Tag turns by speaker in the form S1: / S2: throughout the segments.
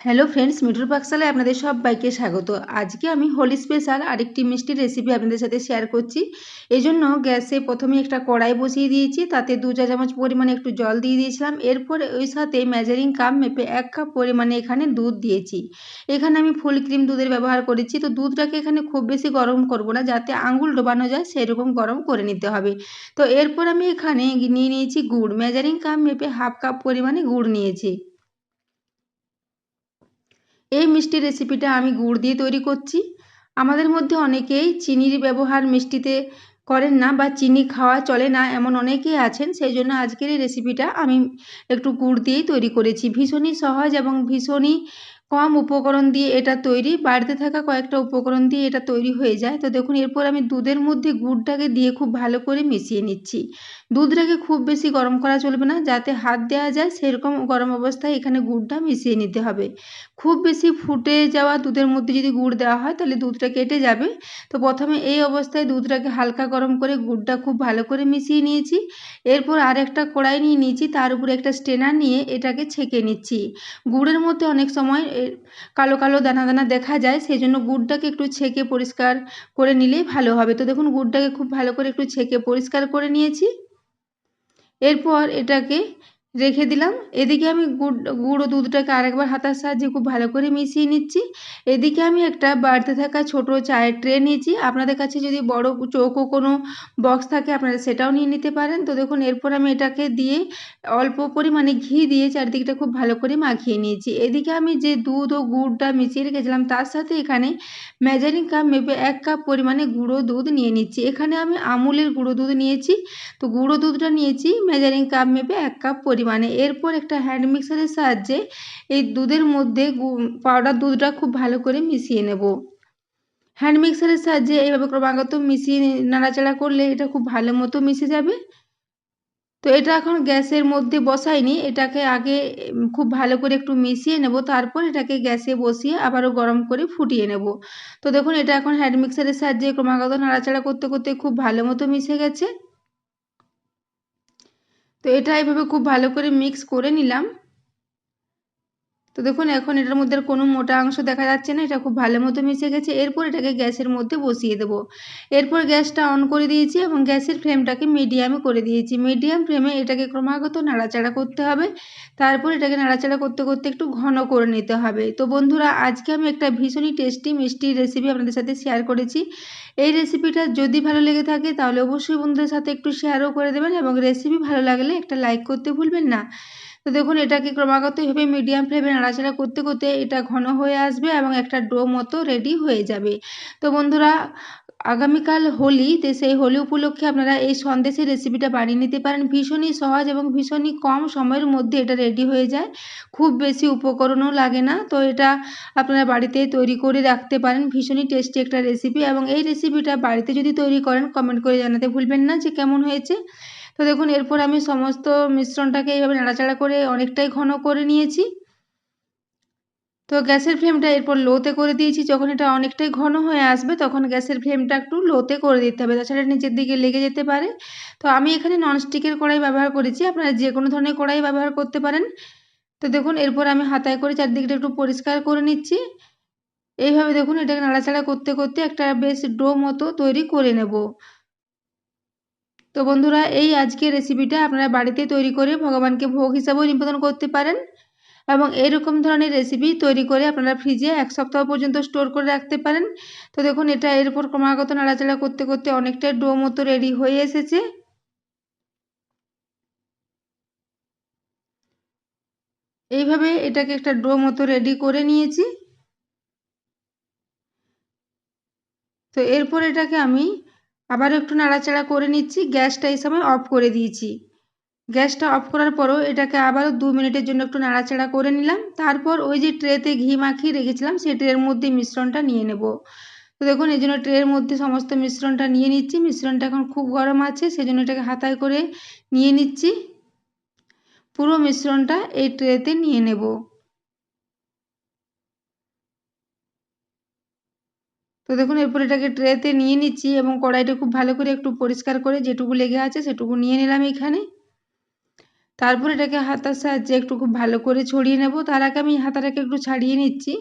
S1: Hello friends মিঠুর পাকশালায় আপনাদের সবাইকে স্বাগত। আজকে আমি হোলি স্পেশাল আরেকটি মিষ্টি রেসিপি আপনাদের সাথে শেয়ার করছি। এই জন্য গ্যাসে প্রথমে একটা কড়াই বসিয়ে দিয়েছি, তাতে দু চা চামচ পরিমাণে একটু জল দিয়ে দিয়েছিলাম। এরপরে ওই সাথে মেজারিং কাপ মেপে এক কাপ পরিমাণে এখানে দুধ দিয়েছি। এখানে আমি ফুল ক্রিম দুধের ব্যবহার করেছি, তো দুধটাকে এখানে খুব বেশি গরম করব না, যাতে আঙুল ডোবানো যায়, সেরকম গরম করে নিতে হবে। তো এরপর আমি এখানে নিয়ে নিয়েছি গুড়। মেজারিং কাপ মেপে হাফ কাপ পরিমাণে গুড় নিয়েছি। এই মিষ্টি রেসিপিটা আমি গুড় দিয়ে তৈরি করছি। আমাদের মধ্যে অনেকেই চিনির ব্যবহার মিষ্টিতে করেন না বা চিনি খাওয়া চলে না এমন অনেকেই আছেন সেই জন্য আজকের এই রেসিপিটা আমি একটু গুড় দিয়েই তৈরি করেছি। ভীষণই সহজ এবং ভীষণই কম উপকরণ দিয়ে এটা তৈরি। বাড়িতে থাকা কয়েকটা উপকরণ দিয়ে এটা তৈরি হয়ে যায়। তো দেখুন, এরপর আমি দুধের মধ্যে গুড়টাকে দিয়ে খুব ভালো করে মিশিয়ে নিচ্ছি। দুধটাকে খুব বেশি গরম করা চলবে না, যাতে হাত দেওয়া যায় সেরকম গরম অবস্থায় এখানে গুড়টা মিশিয়ে নিতে হবে। খুব বেশি ফুটে যাওয়া দুধের মধ্যে যদি গুড় দেওয়া হয় তাহলে দুধটা কেটে যাবে। তো প্রথমে এই অবস্থায় দুধটাকে হালকা গরম করে গুড়টা খুব ভালো করে মিশিয়ে নিয়েছি। এরপর আর একটা কড়াই নিয়ে নিয়েছি, তার উপরে একটা স্টেনার নিয়ে এটাকে ছেঁকে নিচ্ছি। গুড়ের মধ্যে অনেক সময় কালো কালো দানা দানা দেখা যায় সেই জন্য গুড়টাকে একটু ছেঁকে পরিষ্কার করে নিলেই ভালো হবে। তো দেখুন, গুড়টাকে খুব ভালো করে একটু ছেঁকে পরিষ্কার করে নিয়েছি। এরপর এটাকে রেখে দিলাম। এদিকে আমি গুড়, গুঁড়ো দুধটাকে আরেকবার হাতার সাহায্যে খুব ভালো করে মিশিয়ে নিচ্ছি। এদিকে আমি একটা বাড়তে থাকা ছোট চায়ের ট্রে নিয়েছি। আপনাদের কাছে যদি বড় চৌকো কোনো বক্স থাকে, আপনারা সেটাও নিয়ে নিতে পারেন। তো দেখুন, এরপর আমি এটাকে দিয়ে অল্প পরিমাণে ঘি দিয়ে চারদিকটা খুব ভালো করে মাখিয়ে নিয়েছি। এদিকে আমি যে দুধ ও গুড়টা মিশিয়ে রেখেছিলাম, তার সাথে এখানে মেজারিং কাপ মেপে এক কাপ পরিমাণে গুঁড়ো দুধ নিয়ে নিচ্ছি। এখানে আমি আমুলের গুঁড়ো দুধ নিয়েছি। তো গুঁড়ো দুধটা নিয়েছি মেজারিং কাপ মেপে এক কাপ পরিমাণে। এরপর একটা হ্যান্ড মিক্সারের সাহায্যে এই দুধের মধ্যে পাউডার দুধটা খুব ভালো করে মিশিয়ে নেব। হ্যান্ড মিক্সারের সাহায্যে এইভাবে ক্রমাগত মিশিয়ে নাড়াচাড়া করলে এটা খুব ভালো মতো মিশে যাবে। তো এটা এখন গ্যাসের মধ্যে বসাইনি, এটাকে আগে খুব ভালো করে একটু মিশিয়ে নেব, তারপর এটাকে গ্যাসে বসিয়ে আবারও গরম করে ফুটিয়ে নেব। তো দেখুন, এটা এখন হ্যান্ড মিক্সারের সাহায্যে ক্রমাগত নাড়াচাড়া করতে করতে খুব ভালো মতো মিশে গেছে। তো এটা এভাবে খুব ভালো করে মিক্স করে নিলাম। তো দেখুন, এখন এটার মধ্যে কোনো মোটা অংশ দেখা যাচ্ছে না, এটা খুব ভালো মতো মিশে গেছে। এরপর এটাকে গ্যাসের মধ্যে বসিয়ে দেবো। এরপর গ্যাসটা অন করে দিয়েছি এবং গ্যাসের ফ্লেমটাকে মিডিয়ামে করে দিয়েছি। মিডিয়াম ফ্লেমে এটাকে ক্রমাগত নাড়াচাড়া করতে হবে। তারপর এটাকে নাড়াচাড়া করতে করতে একটু ঘন করে নিতে হবে। তো বন্ধুরা, আজকে আমি একটা ভীষণই টেস্টি, মিষ্টি রেসিপি আপনাদের সাথে শেয়ার করেছি। এই রেসিপিটা যদি ভালো লেগে থাকে, তাহলে অবশ্যই বন্ধুদের সাথে একটু শেয়ারও করে দেবেন এবং রেসিপি ভালো লাগলে একটা লাইক করতে ভুলবেন না। তো দেখুন এটাকে ক্রমাগত এভাবে মিডিয়াম ফ্লেমে নাড়াচাড়া করতে করতে এটা ঘন হয়ে আসবে এবং একটা ডো মতো রেডি হয়ে যাবে। তো বন্ধুরা, আগামীকাল হোলি, তো সেই হোলি উপলক্ষে আপনারা এই সন্দেশের রেসিপিটা বানিয়ে নিতে পারেন। ভীষণই সহজ এবং ভীষণই কম সময়ের মধ্যে এটা রেডি হয়ে যায়। খুব বেশি উপকরণও লাগে না, তো এটা আপনারা বাড়িতে তৈরি করে রাখতে পারেন। ভীষণই টেস্টি একটা রেসিপি এবং এই রেসিপিটা বাড়িতে যদি তৈরি করেন কমেন্ট করে জানাতে ভুলবেন না যে কেমন হয়েছে। তো দেখুন, এরপর আমি সমস্ত মিশ্রণটাকে এইভাবে নাড়াচাড়া করে অনেকটাই ঘন করে নিয়েছি। তো গ্যাসের ফ্লেমটা এরপর লোতে করে দিয়েছি। যখন এটা অনেকটাই ঘন হয়ে আসবে, তখন গ্যাসের ফ্লেমটা একটু লোতে করে দিতে হবে। তাছাড়া নিচের দিকে লেগে যেতে পারে। তো আমি এখানে ননস্টিকের কড়াই ব্যবহার করেছি। আপনারা যে কোনো ধরনের কড়াই ব্যবহার করতে পারেন। তো দেখুন, এরপর আমি হাতায় করে চারদিকটা একটু পরিষ্কার করে নিচ্ছি। এইভাবে দেখুন, এটাকে নাড়াচাড়া করতে করতে একটা বেশ ডো মতো তৈরি করে নেব। তো বন্ধুরা, এই আজকের রেসিপিটা আপনারা বাড়িতে তৈরি করে ভগবানকে ভোগ হিসাবেও নিবেদন করতে পারেন এবং এরকম ধরনের রেসিপি তৈরি করে আপনারা ফ্রিজে এক সপ্তাহ পর্যন্ত স্টোর করে রাখতে পারেন। তো দেখুন, এটা এরপর ক্রমাগত নাড়াচাড়া করতে করতে অনেকটা ডো মতো রেডি হয়ে এসেছে। এইভাবে এটাকে একটা ডো মতো রেডি করে নিয়েছি। তো এরপর এটাকে আমি আবার একটু নাড়াচাড়া করে নিচ্ছি, গ্যাসটা এই সময় অফ করে দিয়েছি। গ্যাসটা অফ করার পরও এটাকে আবারও দু মিনিটের জন্য একটু নাড়াচাড়া করে নিলাম। তারপর ওই যে ট্রেতে ঘি মাখিয়ে রেখেছিলাম, সেই ট্রের মধ্যে মিশ্রণটা নিয়ে নেব। তো দেখুন, এই জন্য ট্রের মধ্যে সমস্ত মিশ্রণটা নিয়ে নিচ্ছি। মিশ্রণটা এখন খুব গরম আছে, সেজন্য এটাকে হাতায় করে নিয়ে নিচ্ছি। পুরো মিশ্রণটা এই ট্রেতে নিয়ে নেব। তো দেখুন, এরপর এটাকে ট্রেতে নিয়ে নিচ্ছি এবং কড়াইটা খুব ভালো করে একটু পরিষ্কার করে যেটুকু লেগে আছে সেটুকু নিয়ে নিলাম এখানে। তারপর এটাকে হাতার সাহায্যে একটু খুব ভালো করে ছড়িয়ে নেব। তার আগে আমি হাতাটাকে একটু ছাড়িয়ে নিচ্ছি।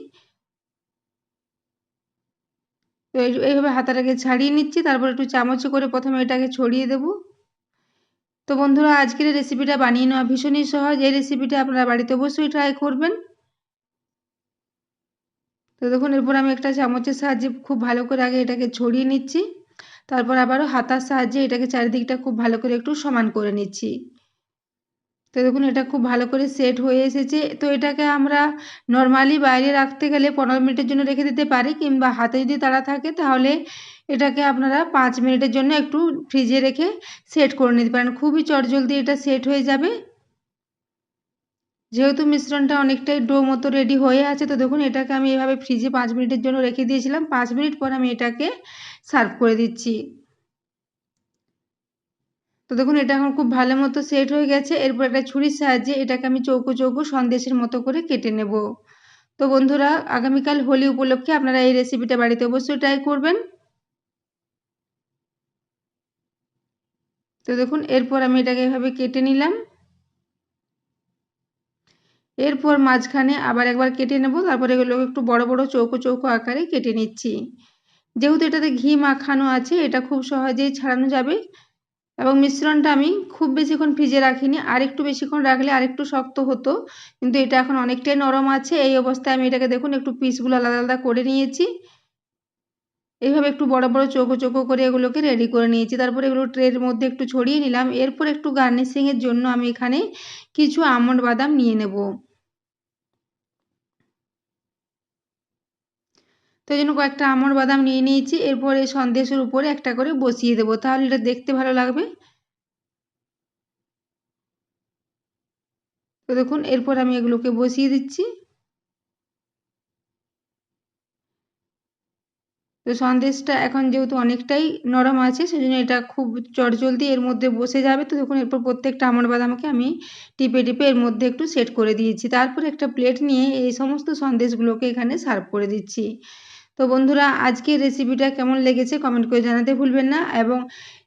S1: তো এইভাবে হাতাটাকে ছাড়িয়ে নিচ্ছি। তারপর একটু চামচে করে প্রথমে এটাকে ছড়িয়ে দেব। তো বন্ধুরা, আজকের রেসিপিটা বানিয়ে নেওয়া ভীষণই সহজ। এই রেসিপিটা আপনারা বাড়িতে অবশ্যই ট্রাই করবেন। তো দেখুন, এরপর আমি একটা চামচের সাহায্যে খুব ভালো করে আগে এটাকে ছড়িয়ে নিচ্ছি। তারপর আবারও হাতার সাহায্যে এটাকে চারিদিকটা খুব ভালো করে একটু সমান করে নিচ্ছি। তো দেখুন, এটা খুব ভালো করে সেট হয়ে এসেছে। তো এটাকে আমরা নর্মালি বাইরে রাখতে গেলে পনেরো মিনিটের জন্য রেখে দিতে পারি, কিংবা হাতে যদি তাড়া থাকে, তাহলে এটাকে আপনারা পাঁচ মিনিটের জন্য একটু ফ্রিজে রেখে সেট করে নিতে পারেন। খুবই চটজলদি এটা সেট হয়ে যাবে। যেহেতু মিশ্রণটা অনেকটাই ডো মতো রেডি হয়ে আছে, তো দেখুন এটাকে আমি এভাবে ফ্রিজে পাঁচ মিনিটের জন্য রেখে দিয়েছিলাম। পাঁচ মিনিট পর আমি এটাকে সার্ভ করে দিচ্ছি। তো দেখুন এটা এখন খুব ভালো মতো সেট হয়ে গেছে। এরপর একটা ছুরির সাহায্যে এটাকে আমি চৌকো চৌকো সন্দেশের মতো করে কেটে নেব। তো বন্ধুরা, আগামীকাল হোলি উপলক্ষে আপনারা এই রেসিপিটা বাড়িতে অবশ্যই ট্রাই করবেন। তো দেখুন, এরপর আমি এটাকে এভাবে কেটে নিলাম। এরপর মাঝখানে আবার একবার কেটে নেব, তারপর এগুলো একটু বড় বড় চৌকো চৌকো আকারে কেটে নিচ্ছি। যেহেতু এটাতে ঘি মাখানো আছে, এটা খুব সহজেই ছাড়ানো যাবে। এবং মিশ্রণটা আমি খুব বেশিক্ষণ ফ্রিজে রাখিনি আর একটু বেশিক্ষণ রাখলে আরেকটু শক্ত হতো, কিন্তু এটা এখন অনেকটাই নরম আছে। এই অবস্থায় আমি এটাকে দেখুন, একটু পিসগুলো আলাদা আলাদা করে নিয়েছি। এইভাবে একটু বড় বড় চৌকো চৌকো করে এগুলোকে রেডি করে নিয়েছি। তারপরে এগুলো ট্রের মধ্যে একটু ছড়িয়ে নিলাম। এরপর একটু গার্নিশিংয়ের জন্য আমি এখানে কিছু আমন্ড বাদাম নিয়ে নেব। তো জন্য কয়েকটা আমর বাদাম নিয়ে নিয়েছি। এরপর এই সন্দেশের উপরে একটা করে বসিয়ে দেবো। তাহলে এটা দেখতে ভালো লাগবে। তো দেখুন, এরপর আমি এগুলোকে বসিয়ে দিচ্ছি। তো সন্দেশটা এখন যেহেতু অনেকটাই নরম আছে, সেজন্য এটা খুব চটজলদি এর মধ্যে বসে যাবে। তো দেখুন, এরপর প্রত্যেকটা আমর বাদামকে আমি টিপে টিপে এর মধ্যে একটু সেট করে দিয়েছি। তারপর একটা প্লেট নিয়ে এই সমস্ত সন্দেশগুলোকে এখানে সার্ভ করে দিচ্ছি। তো বন্ধুরা, আজকের রেসিপিটা কেমন লেগেছে কমেন্ট করে জানাতে ভুলবেন না এবং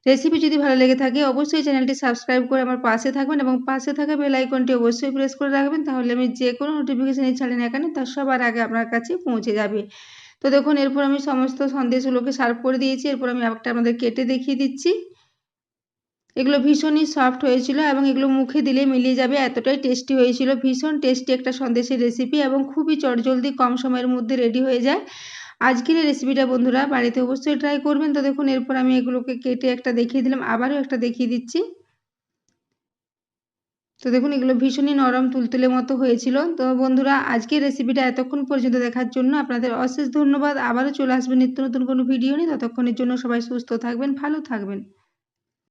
S1: রেসিপি যদি ভালো লেগে থাকে, অবশ্যই চ্যানেলটি সাবস্ক্রাইব করে আমার পাশে থাকবেন এবং পাশে থাকা বেল আইকনটি অবশ্যই প্রেস করে রাখবেন তাহলে আমি যে কোনো নোটিফিকেশানই ছাড়ি না কেন তার সবার আগে আপনার কাছে পৌঁছে যাবে। তো দেখুন, এরপর আমি সমস্ত সন্দেশগুলোকে সার্ভ করে দিয়েছি। এরপর আমি একটা আমাদের কেটে দেখিয়ে দিচ্ছি। এগুলো ভীষণই সফট হয়েছিল এবং এগুলো মুখে দিলে মিলিয়ে যাবে, এতটাই টেস্টি হয়েছিল। ভীষণ টেস্টি একটা সন্দেশের রেসিপি এবং খুবই চটজলদি কম সময়ের মধ্যে রেডি হয়ে যায়। আজকের এই রেসিপিটা বন্ধুরা বাড়িতে অবশ্যই ট্রাই করবেন। তো দেখুন, এরপর আমি এগুলোকে কেটে একটা দেখিয়ে দিলাম, আবারও একটা দেখিয়ে দিচ্ছি। তো দেখুন, এগুলো ভীষণই নরম তুলতুলের মতো হয়েছিল। তো বন্ধুরা, আজকের রেসিপিটা এতক্ষণ পর্যন্ত দেখার জন্য আপনাদের অশেষ ধন্যবাদ। আবারও চলে আসবেন নিত্য নতুন কোনো ভিডিও নিয়ে। ততক্ষণের জন্য সবাই সুস্থ থাকবেন, ভালো থাকবেন।